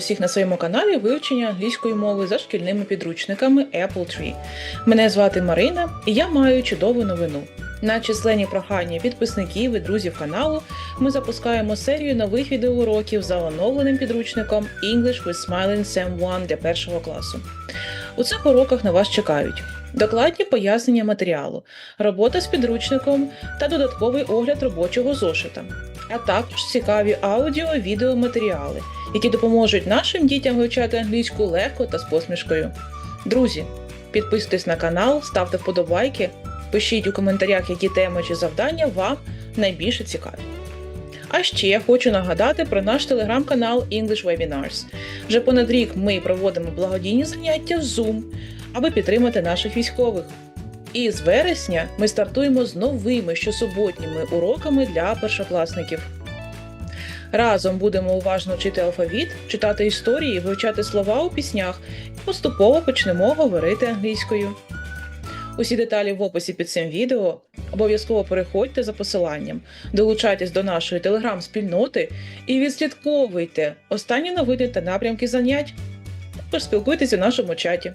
усіх на своєму каналі вивчення англійської мови за шкільними підручниками Apple Tree. Мене звати Марина, і я маю чудову новину. На численні прохання підписників і друзів каналу ми запускаємо серію нових відеоуроків за оновленим підручником English with Smiling Sam 1 для першого класу. У цих уроках на вас чекають докладні пояснення матеріалу, робота з підручником та додатковий огляд робочого зошита, а також цікаві аудіо відеоматеріали, які допоможуть нашим дітям вивчати англійську легко та з посмішкою. Друзі, підписуйтесь на канал, ставте вподобайки, пишіть у коментарях, які теми чи завдання вам найбільше цікаві. А ще я хочу нагадати про наш телеграм-канал English Webinars. Вже понад рік ми проводимо благодійні заняття в Zoom, аби підтримати наших військових. І з вересня ми стартуємо з новими щосуботніми уроками для першокласників. Разом будемо уважно вчити алфавіт, читати історії, вивчати слова у піснях і поступово почнемо говорити англійською. Усі деталі в описі під цим відео. Обов'язково переходьте за посиланням, долучайтесь до нашої телеграм-спільноти і відслідковуйте останні новини та напрямки занять. Також спілкуйтесь у нашому чаті.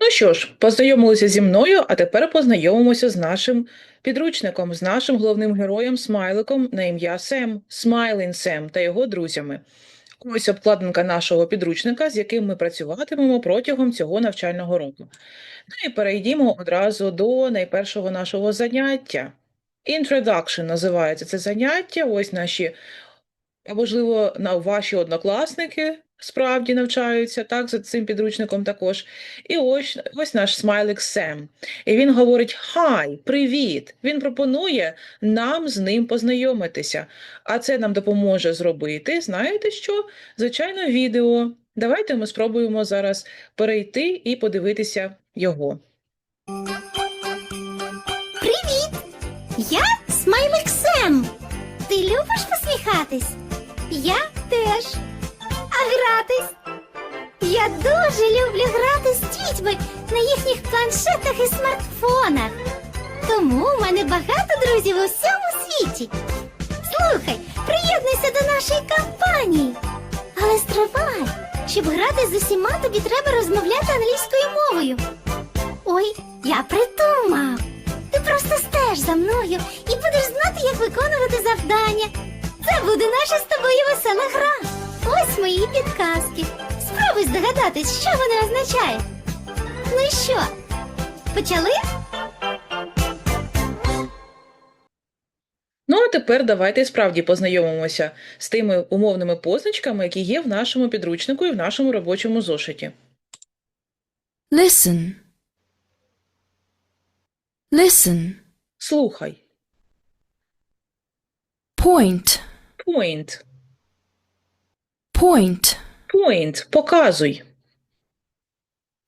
Ну що ж, познайомилися зі мною, а тепер познайомимося з нашим підручником, з нашим головним героєм Смайликом на ім'я Сем, Смайлін Сем та його друзями. Ось обкладинка нашого підручника, з яким ми працюватимемо протягом цього навчального року. Ну і перейдімо одразу до найпершого нашого заняття. Introduction називається це заняття. Ось наші, можливо, на ваші однокласники справді навчаються, так, за цим підручником також. І ось, ось наш смайлик Сем. І він говорить «Hi, привіт!» Він пропонує нам з ним познайомитися. А це нам допоможе зробити, знаєте що? Звичайно, відео. Давайте ми спробуємо зараз перейти і подивитися його. Привіт! Я Смайлик Сем. Ти любиш посміхатись? Я теж. А гратись? Я дуже люблю грати з дітьми на їхніх планшетах і смартфонах. Тому в мене багато друзів у всьому світі. Слухай, приєднуйся до нашої компанії. Але стривай, щоб грати з усіма, тобі треба розмовляти англійською мовою. Ой, я придумав. Ти просто стеж за мною і будеш знати, як виконувати завдання. Це буде наша з тобою весела гра. Ось мої підказки. Спробуй здогадатись, що вони означають. Ну що, почали? Ну, а тепер давайте справді познайомимося з тими умовними позначками, які є в нашому підручнику і в нашому робочому зошиті. Listen. Listen. Слухай. Point. Point. Point. Point. Показуй.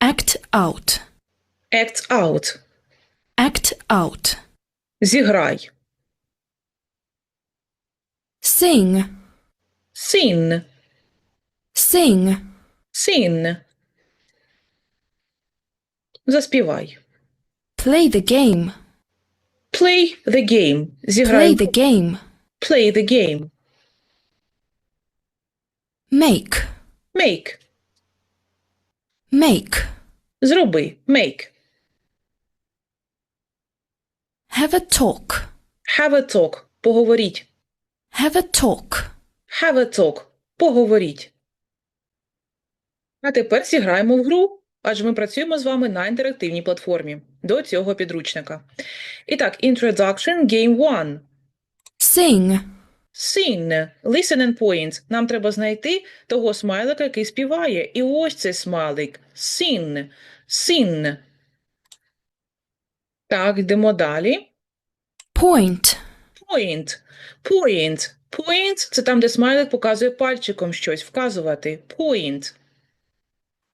Act out. Act out. Act out. Зіграй. Sing. Sing. Sing. Sing. Заспівай. Play the game. Play the game. Зіграй. Play the game. Play the game. Make. Make. Make. Зроби. Make. Have a talk. Have a talk. Поговоріть. Have a talk. Have a talk. Поговоріть. А тепер зіграємо в гру, адже ми працюємо з вами на інтерактивній платформі до цього підручника. І так, Introduction Game 1. Sing. Sing. Listen and point. Нам треба знайти того смайлика, який співає. І ось цей смайлик. Sing. Sing. Так, йдемо далі. Point. Point. Point. Point – це там, де смайлик показує пальчиком щось, вказувати. Point.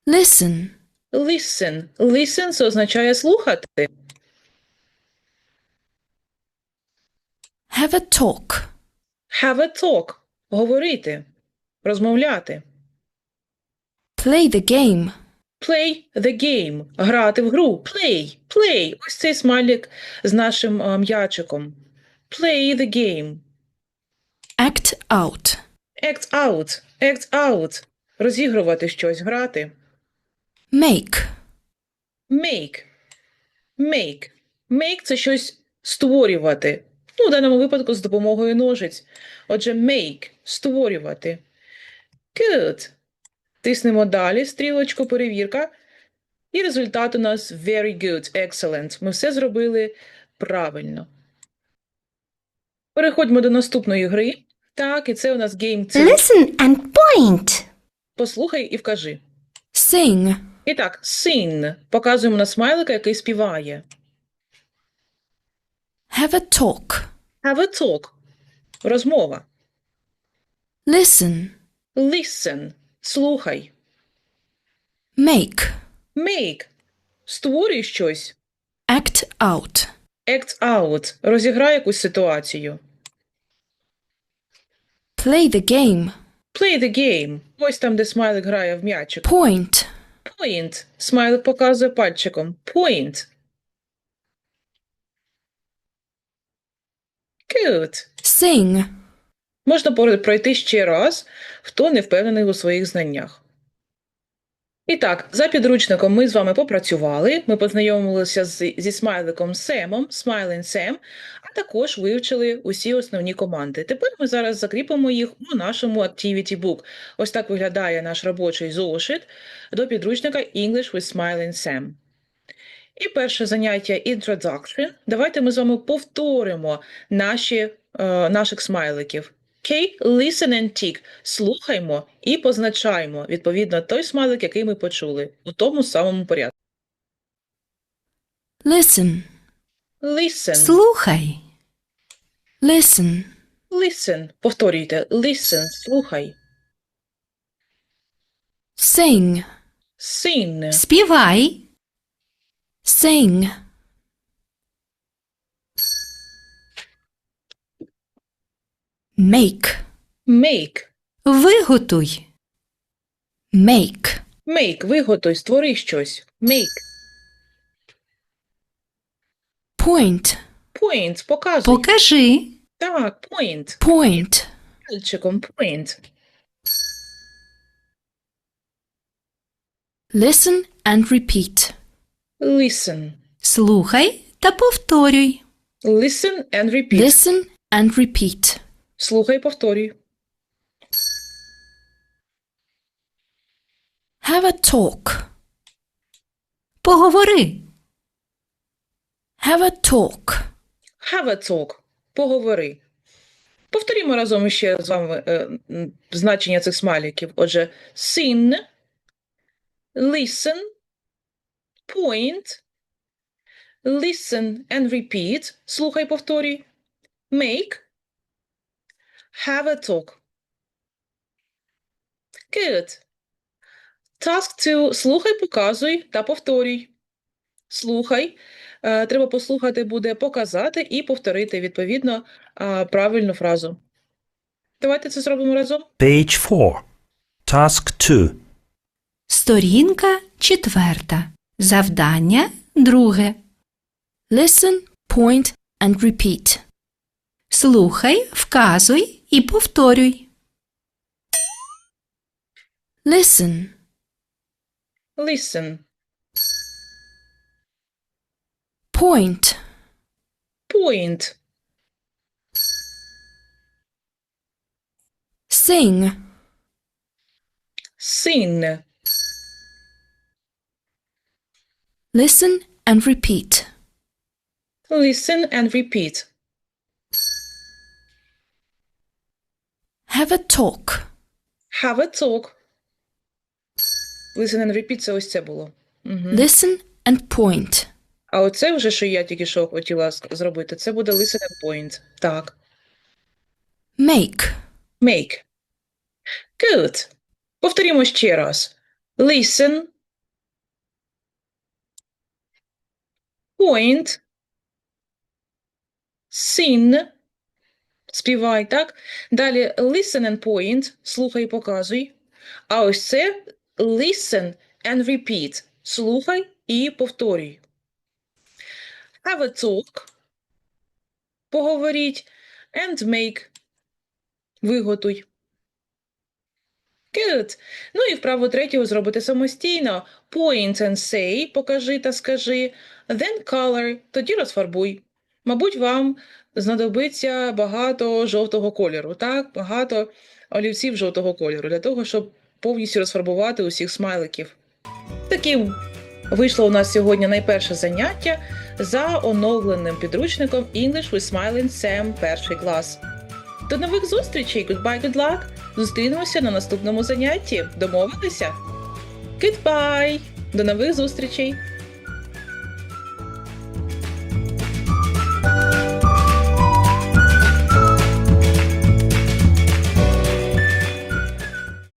Listen. Listen. Listen – це означає слухати. Have a talk. Have a talk – говорити, розмовляти. Play the game. Play the game – грати в гру. Play. Play. Ось цей смайлик з нашим а, м'ячиком. Play the game. Act out. Act out. Act out. Розігрувати щось, грати. Make. Make. Make. Make – це щось створювати. Ну, в даному випадку з допомогою ножиць. Отже, make – створювати. Good. Тиснемо далі, стрілочку, перевірка. І результат у нас very good, excellent. Ми все зробили правильно. Переходьмо до наступної гри. Так, і це у нас Game 2. Listen and point. Послухай і вкажи. Sing. І так, sing. Показуємо на смайлика, який співає. Have a talk. Have a talk. Розмова. Listen. Listen. Слухай. Make. Make. Створюй щось. Act out. Act out. Розіграй якусь ситуацію. Play the game. Play the game. Ось там, де смайлик грає в м'ячик. Point. Point. Смайлик показує пальчиком. Point. Good. Sing. Можна пройти ще раз, хто не впевнений у своїх знаннях. І так, за підручником ми з вами попрацювали, ми познайомилися з, зі смайликом Семом, Smiling Sam, а також вивчили усі основні команди. Тепер ми зараз закріпимо їх у нашому Activity Book. Ось так виглядає наш робочий зошит до підручника English with Smiling Sam. І перше заняття Introduction. Давайте ми з вами повторимо наші, е, наших смайликів. Окей, listen and tick. Слухаймо і позначаємо, відповідно, той смайлик, який ми почули, у тому самому порядку. Listen. Listen, Слухай. Listen. listen. Повторюйте. Listen, слухай. Sing. Sing, Співай. Sing. Make. make. Виготуй. Make. Make, виготуй, створи щось. Make. Point. Point, показуй. Покажи. Так, point. Point. Пальчиком point. Listen and repeat. Listen. Слухай та повторюй. Listen and repeat. Listen and repeat. Слухай, повторюй. Have a talk. Поговори. Have a talk. Have a talk. Поговори. Повторімо разом ще з вами е, значення цих смайликів. Отже, sing, listen, point, listen and repeat. Слухай, повторюй. Make, have a talk. Good. Task 2. Слухай, показуй та повторюй. Слухай. Е, Треба послухати буде показати і повторити відповідно правильну фразу. Давайте це зробимо разом. Page 4. Task 2. Сторінка четверта. Завдання друге. Listen, point, and repeat. Слухай, вказуй і повторюй. Listen. Listen. Point. Point. Sing. Sing. Listen and repeat. Listen and repeat. Have a talk. Have a talk. Listen and repeat – це ось це було. Мгм. Listen and point. А оце вже, що я тільки що хотіла зробити, це буде listen and point. Так. Make. Make. Good. Повторімо ще раз. Listen. Point. Sing. Співай, так? Далі listen and point. Слухай і показуй. А ось це listen and repeat. Слухай і повторюй. Have a talk. Поговоріть. And make. Виготуй. Good. Ну і вправу третю ви зробите самостійно. Point and say, покажи та скажи. Then color, тоді розфарбуй. Мабуть, вам знадобиться багато жовтого кольору, так? Багато олівців жовтого кольору для того, щоб повністю розфарбувати усіх смайликів. Таким вийшло у нас сьогодні найперше заняття за оновленим підручником English with Smiling Sam перший клас. До нових зустрічей! Goodbye, good luck! Зустрінемося на наступному занятті. Домовилися? Goodbye! До нових зустрічей!